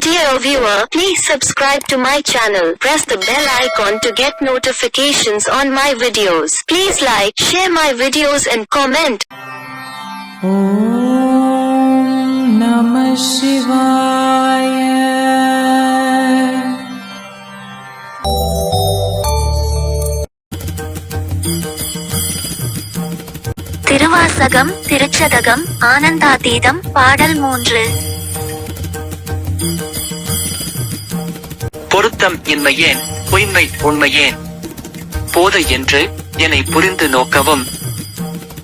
Dear viewer, please subscribe to my channel. Press the bell icon to get notifications on my videos. Please like, share my videos and comment. Om Namah Thiruvasagam Thiruchathagam ஆனந்தாதீதம் பாடல் மூன்று சத்தம் இன்மையேன் பொய்மை உண்மையேன். போதை என்று என்னை புரிந்து நோக்கவும்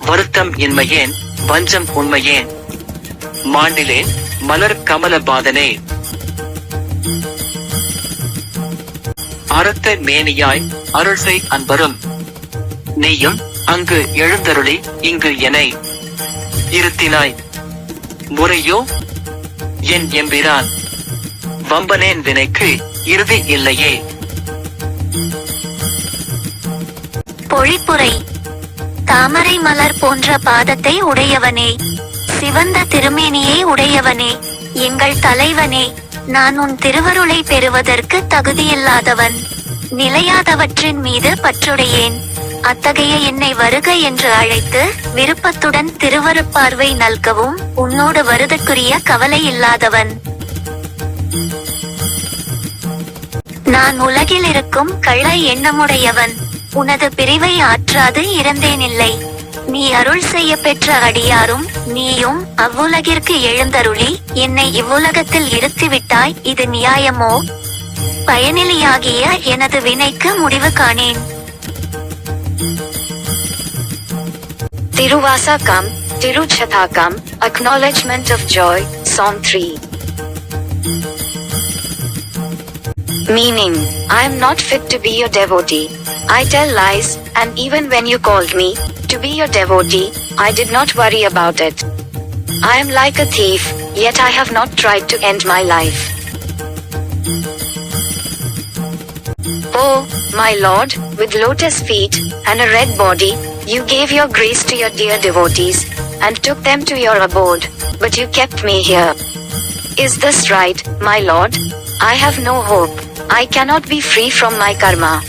வருத்தம் இன்மையேன் வஞ்சம் உண்மையேன். மாண்டிலேன் மலர் கமல பாதனே. அறத்த மேனியாய் அருள்சை அன்பரும். நீயும் அங்கு எழுந்தருளி இங்கு என்னை. இருத்தினாய். முறையோ என் எம்பிரான். வம்பனேன் வினைக்கு இறுதி இல்லையே. பொழிப்புரை தாமரை மலர் போன்ற பாதத்தை உடையவனே சிவந்த திருமேனியை உடையவனே எங்கள் தலைவனே நான் உன் திருவருளை பெறுவதற்கு தகுதியில்லாதவன் நிலையாதவற்றின் மீது பற்றுடையேன். அத்தகைய என்னை வருக என்று அழைத்து விருப்பத்துடன் திருவருப்பார்வை நல்கவும் உன்னோடு வருதற்குரிய கவலை இல்லாதவன். நான் உலகில் இருக்கும் கள்ள எண்ணமுடையவன். உனது பிரிவை ஆற்றாது இறந்தேனில்லை. நீ அருள் செய்ய பெற்ற அடியாரும் நீயும் அவ்வுலகிற்கு எழுந்தருளி என்னை இவ்வுலகத்தில் இருத்திவிட்டாய் இது நியாயமோ? பயனிலியாகிய எனது வினைக்கு முடிவு காணேன். Tiruvasakam, Tiruchathakam, Acknowledgement of Joy, Song 3. Meaning, I am not fit to be your devotee. I tell lies, and even when you called me to be your devotee, I did not worry about it. I am like a thief, yet I have not tried to end my life. Oh, my Lord, with lotus feet and a red body, you gave your grace to your dear devotees and took them to your abode, but you kept me here. Is this right, my Lord? I have no hope. I cannot be free from my karma.